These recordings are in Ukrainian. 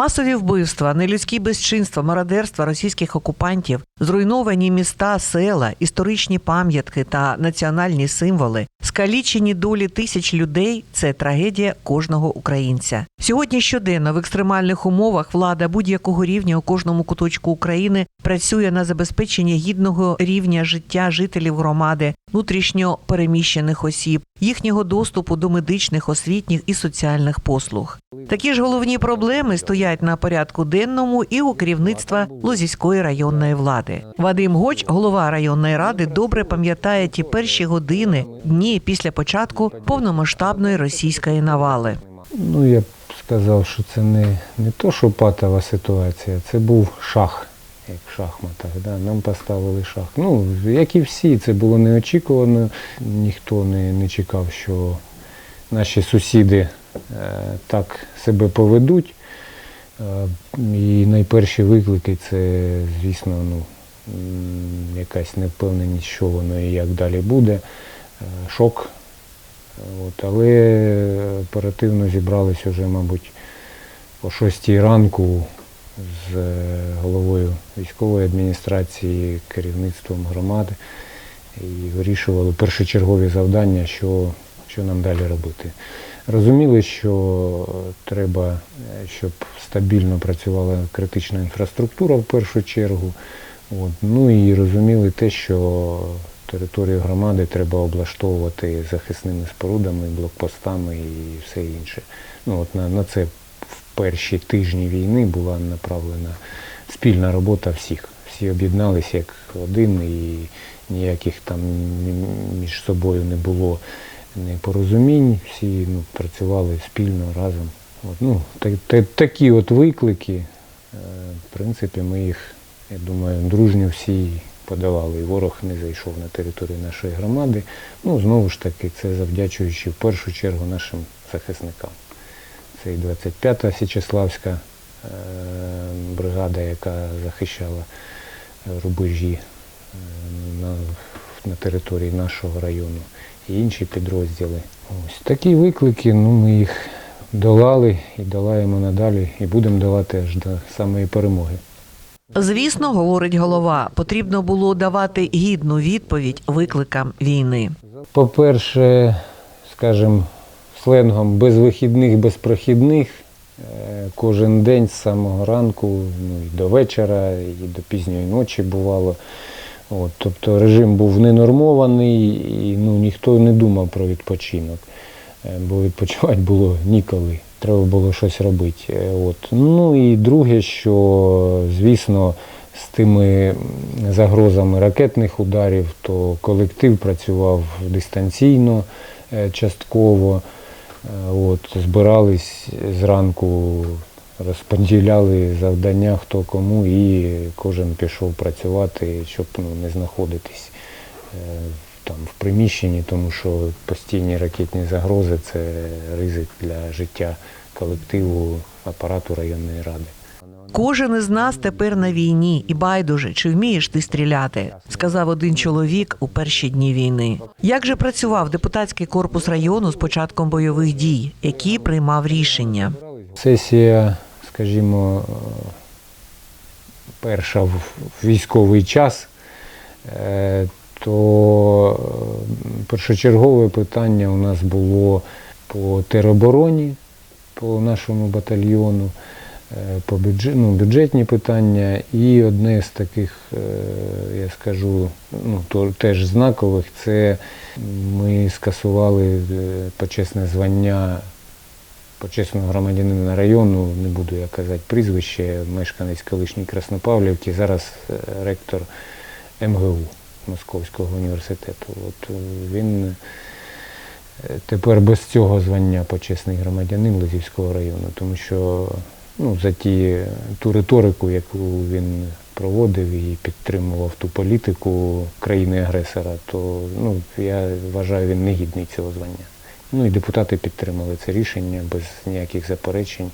Масові вбивства, нелюдські безчинства, мародерства російських окупантів, зруйновані міста, села, історичні пам'ятки та національні символи, скалічені долі тисяч людей це трагедія кожного українця. Сьогодні щоденно в екстремальних умовах влада будь-якого рівня у кожному куточку України працює на забезпечення гідного рівня життя жителів громади, внутрішньо переміщених осіб, їхнього доступу до медичних, освітніх і соціальних послуг. Такі ж головні проблеми стоять на порядку денному і у керівництва Лозівської районної влади. Вадим Гоч, голова районної ради, добре пам'ятає ті перші години, дні після початку повномасштабної російської навали. Ну, я б сказав, що це не, не то, що патова ситуація, це був шах, як в шахматах. Да? Нам поставили шах. Ну, як і всі, це було неочікувано. Ніхто не, не чекав, що наші сусіди е, так себе поведуть. Е, і найперші виклики це, звісно, ну, якась невпевненість, що воно і як далі буде. Е, шок От, але оперативно зібрались уже, мабуть, о 6 ранку з е, головою військової адміністрації, керівництвом громади і вирішували першочергові завдання, що, що нам далі робити. Розуміли, що треба, е, щоб стабільно працювала критична інфраструктура в першу чергу. От. Ну і розуміли те, що територію громади треба облаштовувати захисними спорудами, блокпостами і все інше. Ну, от на, на це в перші тижні війни була направлена спільна робота всіх. Всі об'єдналися як один і ніяких там між собою не було непорозумінь. Всі ну, працювали спільно разом. От, ну, та- та- такі от виклики, е, в принципі, ми їх, я думаю, дружньо всі подавали. І ворог не зайшов на територію нашої громади. Ну, знову ж таки, це завдячуючи в першу чергу нашим захисникам. Це і 25-та Січеславська е, бригада, яка захищала е, рубежі на, на території нашого району, і інші підрозділи. Ось такі виклики, ну ми їх долали і долаємо надалі, і будемо долати аж до самої перемоги. Звісно, говорить голова, потрібно було давати гідну відповідь викликам війни. По-перше, скажімо, сленгом без вихідних, без прохідних. Е, Кожен день з самого ранку ну, і до вечора, і до пізньої ночі бувало. От, тобто режим був ненормований і ну, ніхто не думав про відпочинок, Е, бо відпочивати було ніколи. Треба було щось робити. Е, От. Ну і друге, що, звісно, з тими загрозами ракетних ударів, то колектив працював дистанційно е, частково. От, збирались зранку, розподіляли завдання хто кому, і кожен пішов працювати, щоб ну, не знаходитись е, там, в приміщенні, тому що постійні ракетні загрози це ризик для життя колективу апарату районної ради. Кожен із нас тепер на війні, і байдуже, чи вмієш ти стріляти, сказав один чоловік у перші дні війни. Як же працював депутатський корпус району з початком бойових дій, які приймав рішення? Сесія, скажімо, е, перша в військовий час, е, то е, першочергове питання у нас було по теробороні, по нашому батальйону, по бюджет, ну, бюджетні питання. І одне з таких, я скажу, ну, теж знакових, це ми скасували почесне звання почесного громадянина району, не буду я казати прізвище, мешканець колишньої Краснопавлівки, зараз е, ректор МГУ Московського університету. От е, він е, тепер без цього звання почесний громадянин Лозівського району, тому що ну, за ті, ту риторику, яку він проводив і підтримував ту політику країни-агресора, то ну, я вважаю, він не гідний цього звання. Ну і депутати підтримали це рішення без ніяких заперечень.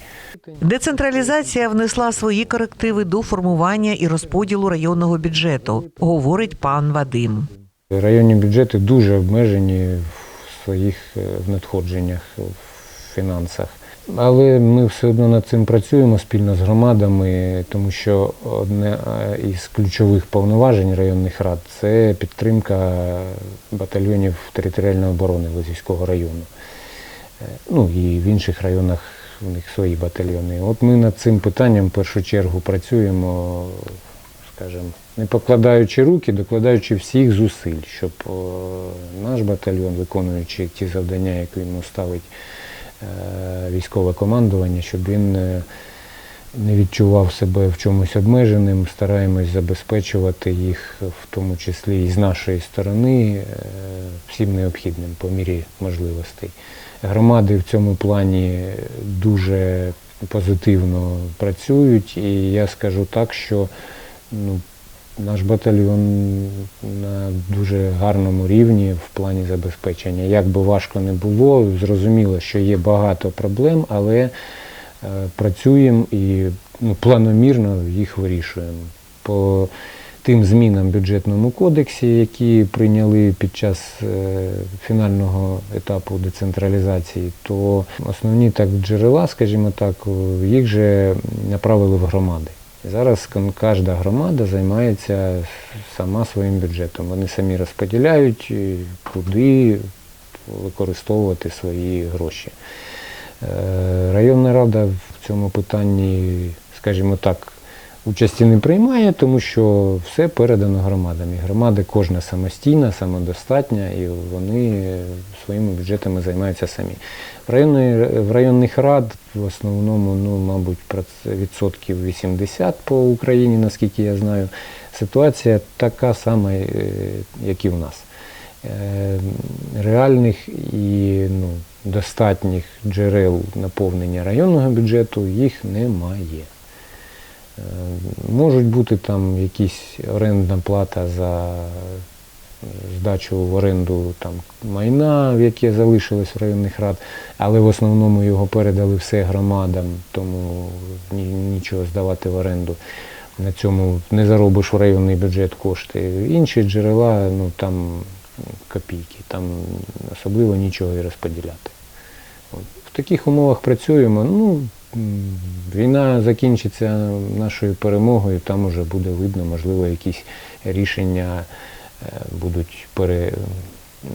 Децентралізація внесла свої корективи до формування і розподілу районного бюджету, говорить пан Вадим. Районні бюджети дуже обмежені в своїх е, надходженнях, в фінансах. Але ми все одно над цим працюємо спільно з громадами, тому що одне е, із ключових повноважень районних рад це підтримка батальйонів територіальної оборони Лозівського району. Е, Ну і в інших районах у них свої батальйони. От ми над цим питанням в першу чергу працюємо, скажімо, не покладаючи руки, докладаючи всіх зусиль, щоб е, наш батальйон, виконуючи ті завдання, які йому ставить військове командування, щоб він е, не відчував себе в чомусь обмеженим, стараємось забезпечувати їх, в тому числі і з нашої сторони, е, всім необхідним по мірі можливостей. Громади в цьому плані дуже позитивно працюють, і я скажу так, що ну, наш батальйон на дуже гарному рівні в плані забезпечення. Як би важко не було, зрозуміло, що є багато проблем, але е, працюємо і ну, планомірно їх вирішуємо. По тим змінам в бюджетному кодексі, які прийняли під час е, фінального етапу децентралізації, то основні так джерела, скажімо так, їх же направили в громади. Зараз кожна громада займається сама своїм бюджетом. Вони самі розподіляють, е, куди використовувати свої гроші. Е, Районна рада в цьому питанні, скажімо так, участі не приймає, тому що все передано громадам. І громади кожна самостійна, самодостатня, і вони своїми бюджетами займаються самі. В, районної, в районних рад в основному, ну, мабуть, відсотків 80 по Україні, наскільки я знаю, ситуація така сама, е, як і в нас. Е, Реальних і ну, достатніх джерел наповнення районного бюджету їх немає. Е, Можуть бути там якісь орендна плата за здачу в оренду там, майна, яке залишилось в районних рад, але в основному його передали все громадам, тому нічого здавати в оренду. На цьому не заробиш в районний бюджет кошти. Інші джерела, ну там копійки, там особливо нічого і розподіляти. От. В таких умовах працюємо. Ну, війна закінчиться нашою перемогою, там уже буде видно, можливо, якісь рішення е, будуть пере,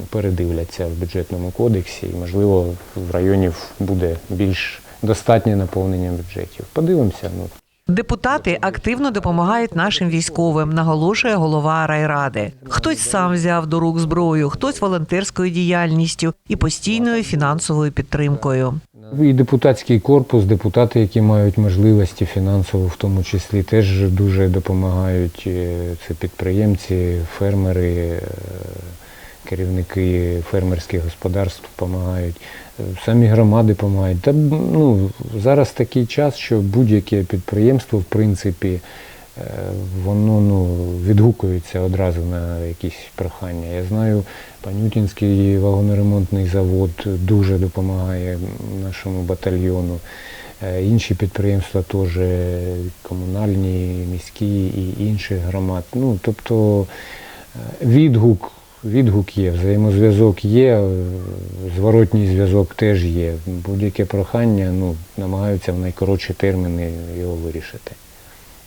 передивляться в бюджетному кодексі, і, можливо, в районів буде більш достатнє наповнення бюджетів. Подивимося. Ну, Депутати активно допомагають нашим військовим, наголошує голова райради. Хтось сам взяв до рук зброю, хтось волонтерською діяльністю і постійною фінансовою підтримкою. І депутатський корпус, депутати, які мають можливості фінансово, в тому числі, теж дуже допомагають. Це підприємці, фермери, е, керівники фермерських господарств допомагають. Е, Самі громади допомагають. Та ну, зараз такий час, що будь-яке підприємство, в принципі, воно ну, відгукується одразу на якісь прохання. Я знаю, Панютінський вагоноремонтний завод дуже допомагає нашому батальйону. Е, Інші підприємства теж е, комунальні, міські і інших громад. Ну, тобто е, відгук, відгук є, взаємозв'язок є, е, зворотній зв'язок теж є. Будь-яке прохання ну, намагаються в найкоротші терміни його вирішити.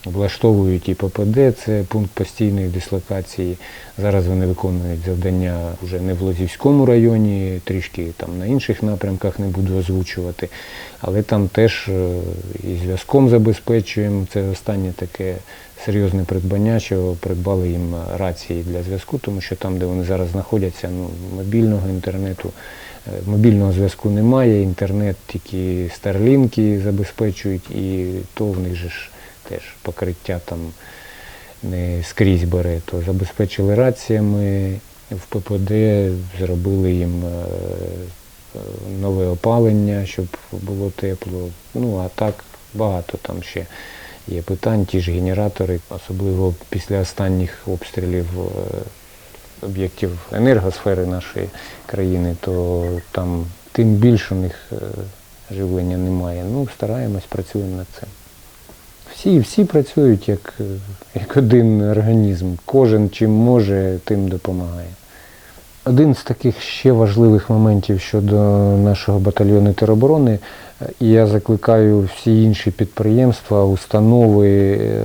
Влаштовують і ППД, це пункт постійної дислокації. Зараз вони виконують завдання вже не в Лозівському районі, трішки там на інших напрямках не буду озвучувати. Але там теж е, і зв'язком забезпечуємо. Це останнє таке серйозне придбання, що придбали їм рації для зв'язку, тому що там, де вони зараз знаходяться, ну, мобільного інтернету, е, мобільного зв'язку немає, інтернет тільки старлінки забезпечують, і то в них же ж теж покриття там не скрізь бере, то забезпечили раціями в ППД, зробили їм е, нове опалення, щоб було тепло. Ну а так багато там ще є питань, ті ж генератори, особливо після останніх обстрілів е, об'єктів енергосфери нашої країни, то там тим більше у них е, живлення немає. Ну, стараємось, працюємо над цим. Всі, всі працюють як, як один організм. Кожен чим може, тим допомагає. Один з таких ще важливих моментів щодо нашого батальйону тероборони І я закликаю всі інші підприємства, установи, е,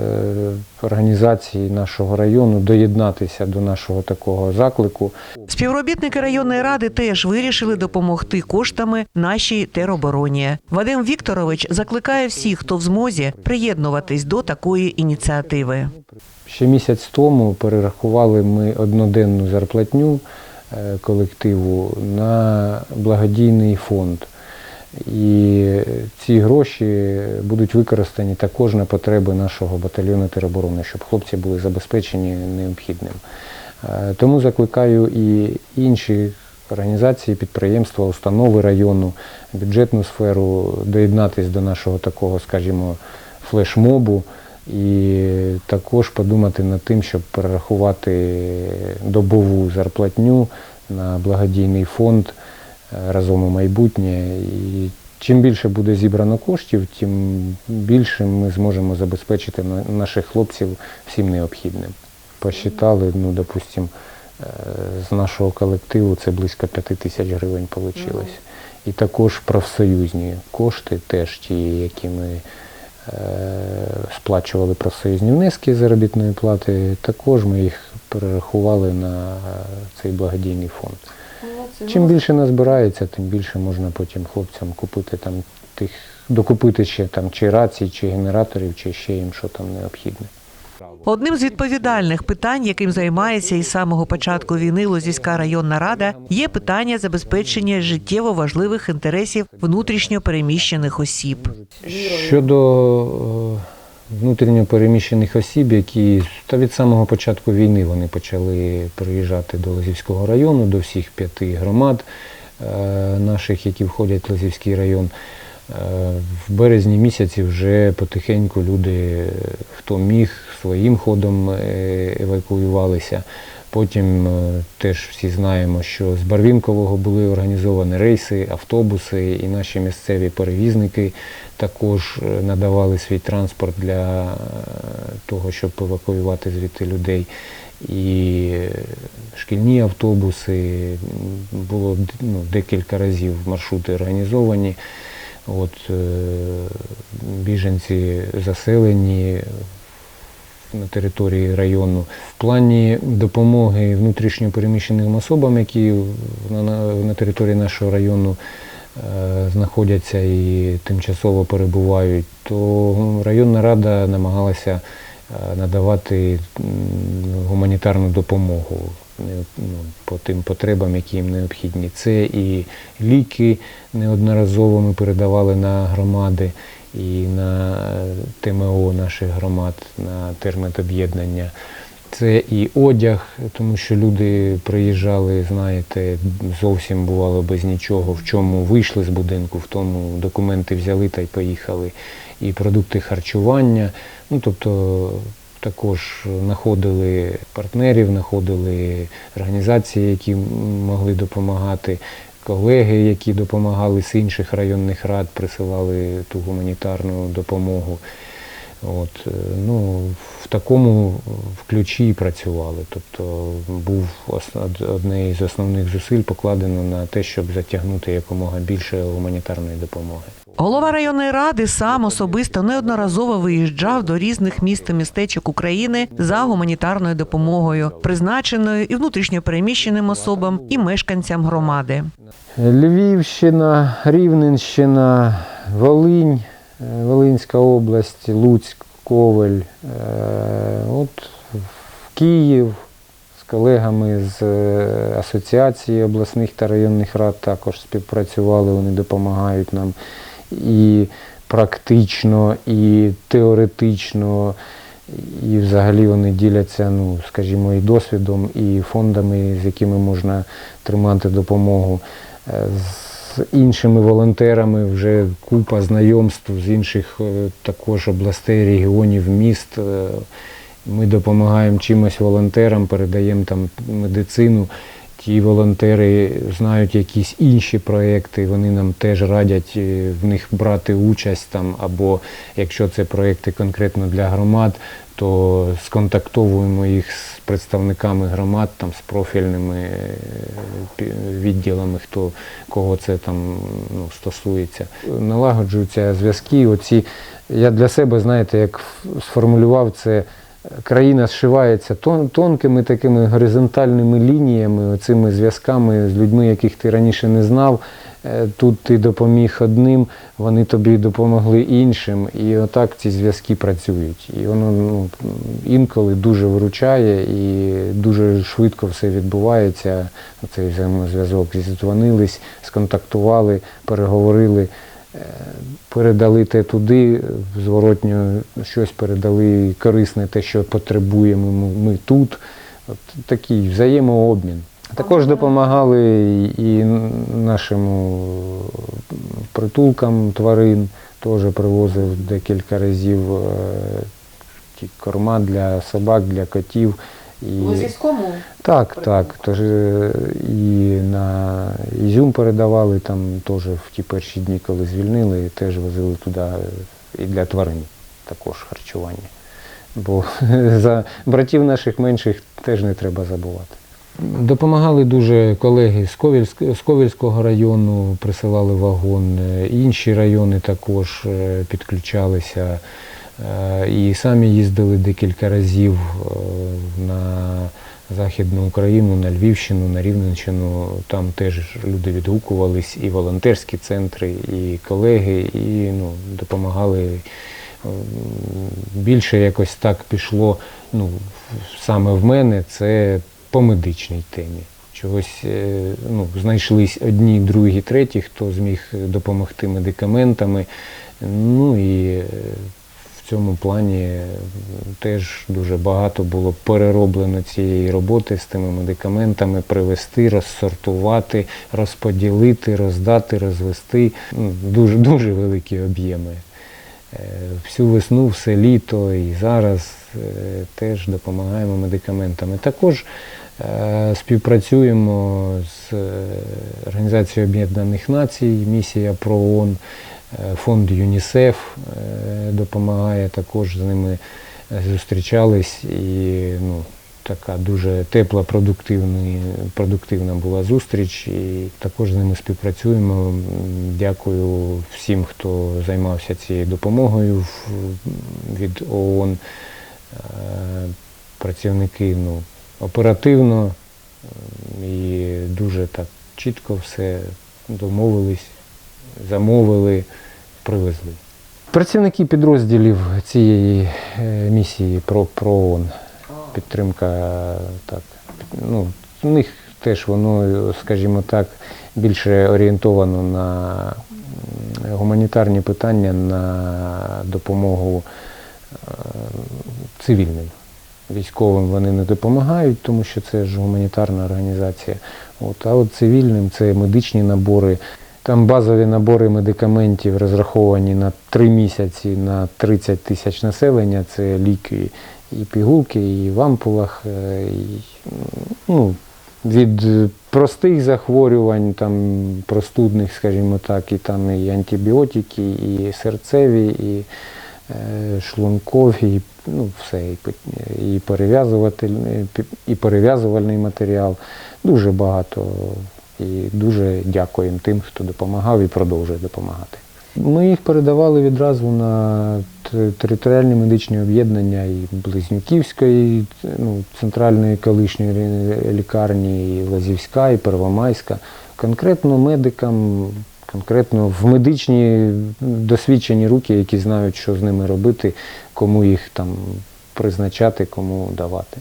організації нашого району доєднатися до нашого такого заклику. Співробітники районної ради теж вирішили допомогти коштами нашій теробороні. Вадим Вікторович закликає всіх, хто в змозі, приєднуватись до такої ініціативи. Ще місяць тому перерахували ми одноденну зарплатню е, колективу на благодійний фонд. І ці гроші будуть використані також на потреби нашого батальйону тероборони, щоб хлопці були забезпечені необхідним. Е, Тому закликаю і інші організації, підприємства, установи району, бюджетну сферу доєднатись до нашого такого, скажімо, флешмобу і також подумати над тим, щоб перерахувати добову зарплатню на благодійний фонд разом у майбутнє. І чим більше буде зібрано коштів, тим більше ми зможемо забезпечити на- наших хлопців всім необхідним. Посчитали, ну, допустим, е, з нашого колективу це близько 5 тисяч гривень вийшло. І також профсоюзні кошти, теж ті, які ми е, сплачували профсоюзні внески заробітної плати, також ми їх перерахували на цей благодійний фонд. Чим більше назбирається, тим більше можна потім хлопцям купити там тих, докупити ще там чи рацій, чи генераторів, чи ще їм що там необхідне. Одним з відповідальних питань, яким займається із самого початку війни Лозівська районна рада, є питання забезпечення життєво важливих інтересів внутрішньо переміщених осіб. Щодо е, внутрішньо переміщених осіб, які та від самого початку війни вони почали приїжджати до Лозівського району, до всіх п'яти громад е, наших, які входять в Лозівський район. Е, В березні місяці вже потихеньку люди, хто міг, своїм ходом е, евакуювалися. Потім е, теж всі знаємо, що з Барвінкового були організовані рейси, автобуси, і наші місцеві перевізники також надавали свій транспорт для того, щоб евакуювати звідти людей. І шкільні автобуси, було ну, декілька разів маршрути організовані. От, е, біженці заселені на території району. В плані допомоги внутрішньо переміщеним особам, які на, на, на території нашого району е, знаходяться і тимчасово перебувають, то районна рада намагалася е, надавати гуманітарну допомогу ну, по тим потребам, які їм необхідні. Це і ліки неодноразово ми передавали на громади і на ТМО наших громад, на терметоб'єднання. Це і одяг, тому що люди приїжджали, знаєте, зовсім бувало без нічого, в чому вийшли з будинку, в тому документи взяли та й поїхали. І продукти харчування. Ну, тобто також знаходили партнерів, знаходили організації, які могли допомагати, колеги, які допомагали з інших районних рад, присилали ту гуманітарну допомогу. От, е, ну, в такому ключі і працювали. Тобто був ос- одне із основних зусиль покладено на те, щоб затягнути якомога більше гуманітарної допомоги. Голова районної ради сам особисто неодноразово виїжджав до різних міст та містечок України за гуманітарною допомогою, призначеною і внутрішньо переміщеним особам, і мешканцям громади. Львівщина, Рівненщина, Волинь, е, Волинська область, Луцьк, Ковель, е, от в Київ з колегами з е, Асоціації обласних та районних рад також співпрацювали, вони допомагають нам і практично, і теоретично. І взагалі вони діляться, ну, скажімо, і досвідом, і фондами, з якими можна тримати допомогу. З іншими волонтерами вже купа знайомств з інших е, також областей, регіонів, міст. Е, Ми допомагаємо чимось волонтерам, передаємо там медицину. ті волонтери знають якісь інші проекти, вони нам теж радять е, в них брати участь там, або якщо це проекти конкретно для громад, то сконтактовуємо їх з представниками громад, там, з профільними е, відділами, хто кого це там ну, стосується. Налагоджуються зв'язки. Оці я для себе, знаєте, як сформулював це. Країна зшивається тон, тонкими такими горизонтальними лініями, оцими зв'язками з людьми, яких ти раніше не знав. Е, Тут ти допоміг одним, вони тобі допомогли іншим, і отак ці зв'язки працюють. І воно ну, інколи дуже виручає і дуже швидко все відбувається. Цей взаємозв'язок зідзвонились, сконтактували, переговорили, е, передали те туди, зворотньо щось передали корисне, те, що потребуємо ми, тут. От такий взаємообмін. Також допомагали і нашим притулкам тварин, теж привозив декілька разів е, корма для собак, для котів. І... У зв'язкому Так, так. Тож е, і на Ізюм передавали там теж в ті перші дні, коли звільнили, теж возили туди е, і для тварин також харчування. Бо за братів наших менших теж не треба забувати. Допомагали дуже колеги з, Ковільськ- з Ковільського району, присилали вагон, е, інші райони також е, підключалися. Е, І самі їздили декілька разів на Західну Україну, на Львівщину, на Рівненщину. Там теж люди відгукувались, і волонтерські центри, і колеги, і ну, допомагали. Більше якось так пішло ну, саме в мене, це по медичній темі. Чогось е, ну, знайшлись одні, другі, треті, хто зміг допомогти медикаментами. Ну і е, в цьому плані е, теж дуже багато було перероблено цієї роботи з тими медикаментами, привезти, розсортувати, розподілити, роздати, розвести. Ну, Дуже, дуже великі об'єми. Е, Всю весну, все літо і зараз е, теж допомагаємо медикаментами. Також е, співпрацюємо з Організацією Об'єднаних Націй, місія ПРООН, ООН, фонд ЮНІСЕФ допомагає, також з ними зустрічались і ну, така дуже тепла, продуктивна, була зустріч. І також з ними співпрацюємо. Дякую всім, хто займався цією допомогою від ООН. Е, Працівники ну, оперативно і дуже так чітко все домовились, замовили, привезли. Працівники підрозділів цієї е, місії про, про ООН підтримка так. Ну, в них теж воно, скажімо так, більше орієнтовано на гуманітарні питання, на допомогу е, цивільним. Військовим вони не допомагають, тому що це ж гуманітарна організація. От, а от цивільним це медичні набори. Там базові набори медикаментів розраховані на 3 місяці на 30 тисяч населення. Це ліки і пігулки, і в ампулах, е, і, ну, від простих захворювань, там, простудних, скажімо так, і там і антибіотики, і серцеві, і е, шлункові, і, ну, все, і, і, перев'язуватель- і перев'язувальний матеріал. Дуже багато. І дуже дякуємо тим, хто допомагав і продовжує допомагати. Ми їх передавали відразу на територіальні медичні об'єднання і Близнюківської, ну, центральної колишньої лікарні, і Лазівська, і Первомайська. Конкретно медикам, конкретно в медичні досвідчені руки, які знають, що з ними робити, кому їх там призначати, кому давати.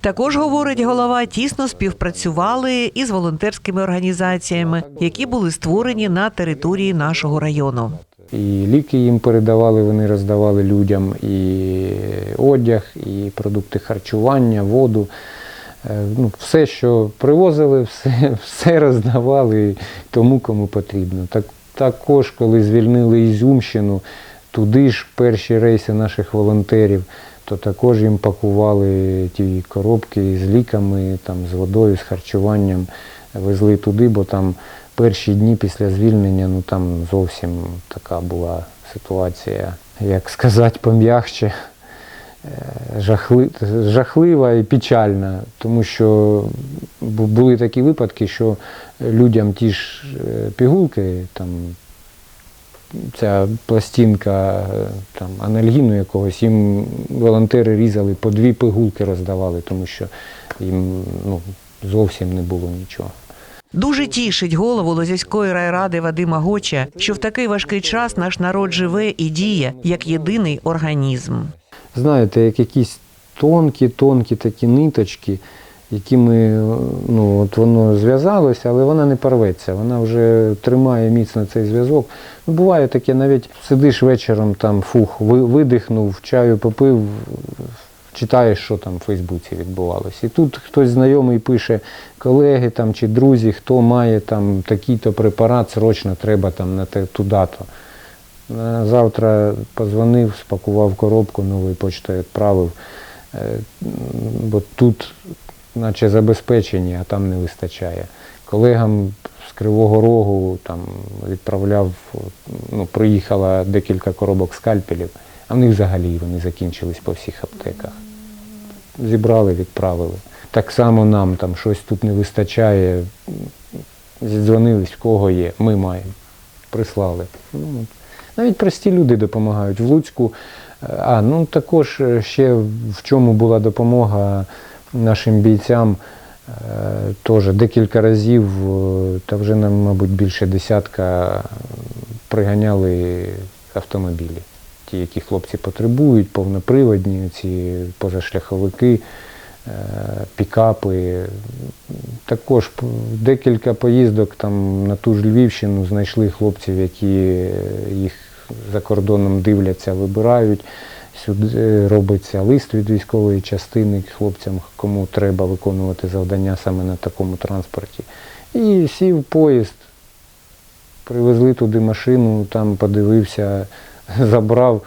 Також говорить голова, тісно співпрацювали із волонтерськими організаціями, які були створені на території нашого району. І ліки їм передавали, вони роздавали людям і одяг, і продукти харчування, воду. Е, Ну, все, що привозили, все, все роздавали тому, кому потрібно. Так, також, коли звільнили Ізюмщину, туди ж перші рейси наших волонтерів. То також їм пакували ті коробки з ліками, там, з водою, з харчуванням, везли туди, бо там перші дні після звільнення ну, там зовсім така була ситуація, як сказати, пом'ягче е, жахли, жахлива і печальна, тому що були такі випадки, що людям ті ж е, пігулки, там, ця пластинка е, там, анальгіну якогось, їм волонтери різали по дві пигулки роздавали, тому що їм ну, зовсім не було нічого. Дуже тішить голову Лозівської райради Вадима Гоча, що в такий важкий час наш народ живе і діє як єдиний організм. знаєте, як якісь тонкі, тонкі такі ниточки, якими ну, от воно зв'язалося, але вона не порветься, вона вже тримає міцно цей зв'язок. Ну, буває таке, навіть сидиш вечором, там фух, видихнув, чаю попив, читаєш, що там в Фейсбуці відбувалося. І тут хтось знайомий пише, колеги там, чи друзі, хто має там такий-то препарат, срочно треба там на те, туди-то. Завтра позвонив, спакував коробку, новою почтою відправив. Е, Бо тут наче забезпечені, а там не вистачає. Колегам з Кривого Рогу там відправляв, ну, приїхало декілька коробок скальпелів, а в них взагалі вони закінчились по всіх аптеках. Зібрали, відправили. Так само нам там щось тут не вистачає. Зідзвонились, кого є, ми маємо. Прислали. Ну, навіть прості люди допомагають. В Луцьку, е, а ну також е, ще в чому була допомога нашим бійцям. е, Теж декілька разів, е, та вже мабуть, більше десятка приганяли автомобілі. Ті, які хлопці потребують, повноприводні, ці позашляховики, е, пікапи. Також декілька поїздок там на ту ж Львівщину знайшли хлопців, які їх за кордоном дивляться, вибирають. Сюди е, робиться лист від військової частини хлопцям, кому треба виконувати завдання саме на такому транспорті. І сів поїзд, привезли туди машину, там подивився, забрав,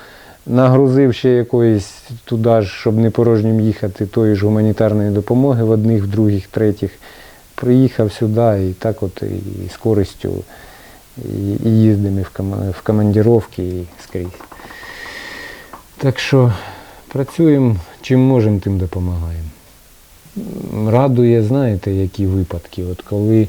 нагрузив ще якоїсь туди щоб не порожнім їхати, тої ж гуманітарної допомоги в одних, в других, третіх. Приїхав сюди і так от і з користю і, їздимо в, кома- в командировки і скрізь. Так що працюємо, чим можемо, тим допомагаємо. Радує, знаєте, які випадки. От коли,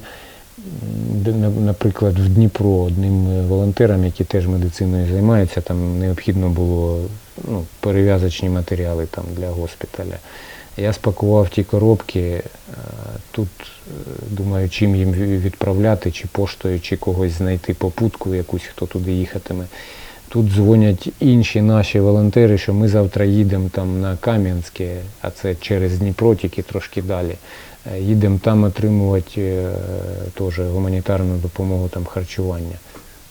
наприклад, в Дніпро одним е, волонтерам, які теж медициною займаються, там необхідно було ну, перев'язочні матеріали там, для госпіталя. Я спакував ті коробки, е, тут е, думаю, чим їм відправляти, чи поштою, чи когось знайти попутку якусь, хто туди їхатиме. Тут дзвонять інші наші волонтери, що ми завтра їдемо там на Кам'янське, а це через Дніпро, тільки трошки далі. Е, Їдемо там отримувати е, теж гуманітарну допомогу, там харчування.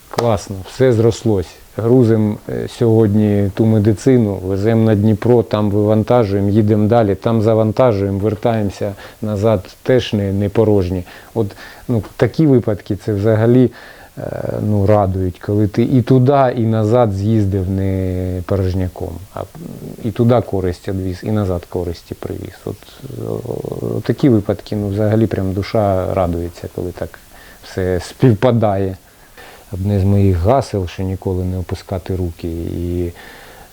Класно, все зрослось. Грузимо е, сьогодні ту медицину, веземо на Дніпро, там вивантажуємо, їдемо далі, там завантажуємо, вертаємося назад, теж не, не порожні. От ну, такі випадки це взагалі ну, радують, коли ти і туди, і назад з'їздив не порожняком, а і туди користь відвіз, і назад користі привіз. От, о, такі випадки, ну, взагалі прям душа радується, коли так все співпадає. Одне з моїх гасел, що ніколи не опускати руки і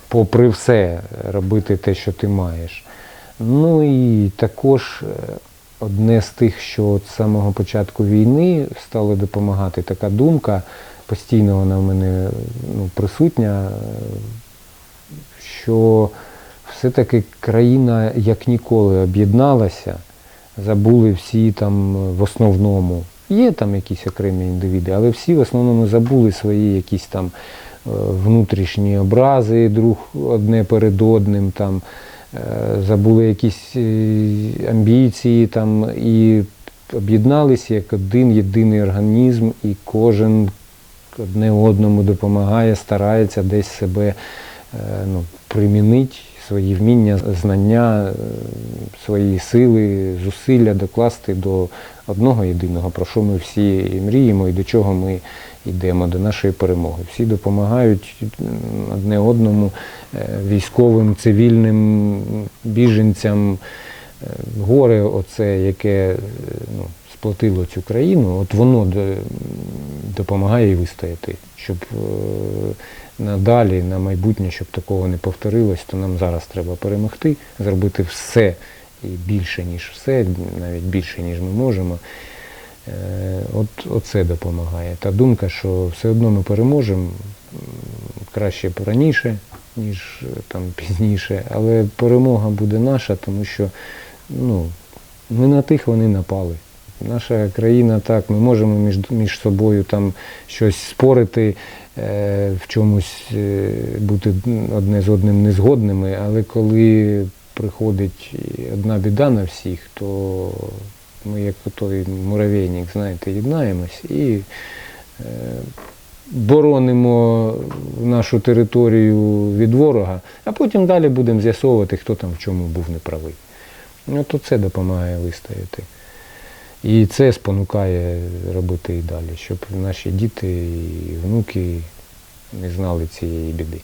попри все робити те, що ти маєш. Ну і також е, одне з тих, що з самого початку війни стало допомагати така думка, постійно вона в мене ну, присутня, що все-таки країна як ніколи об'єдналася, забули всі там в основному. Є там якісь окремі індивіди, але всі в основному забули свої якісь там е, внутрішні образи друг одне перед одним, там, забули якісь е, амбіції там, і об'єдналися як один єдиний організм, і кожен одне одному допомагає, старається десь себе е, ну, примінити свої вміння, знання, е, свої сили, зусилля докласти до одного єдиного, про що ми всі і мріємо і до чого ми йдемо, до нашої перемоги. Всі допомагають одне одному, е, військовим, цивільним, біженцям. Е, Горе, оце, яке е, ну, сплотило цю країну, от воно допомагає їй вистояти, щоб е, надалі, на майбутнє, щоб такого не повторилось, то нам зараз треба перемогти, зробити все і більше, ніж все, навіть більше, ніж ми можемо. Е, От оце допомагає. Та думка, що все одно ми переможемо, краще раніше, ніж е, там пізніше, але перемога буде наша, тому що ну, ми на тих вони напали. Наша країна так, ми можемо між, між собою там щось спорити, е, в чомусь е, бути одне з одним незгодними, але коли приходить одна біда на всіх, то ми як той муравейник, знаєте, єднаємось і е, боронимо нашу територію від ворога, а потім далі будемо з'ясовувати, хто там в чому був неправий. Ну, то це допомагає вистояти. І це спонукає робити і далі, щоб наші діти і внуки не знали цієї біди.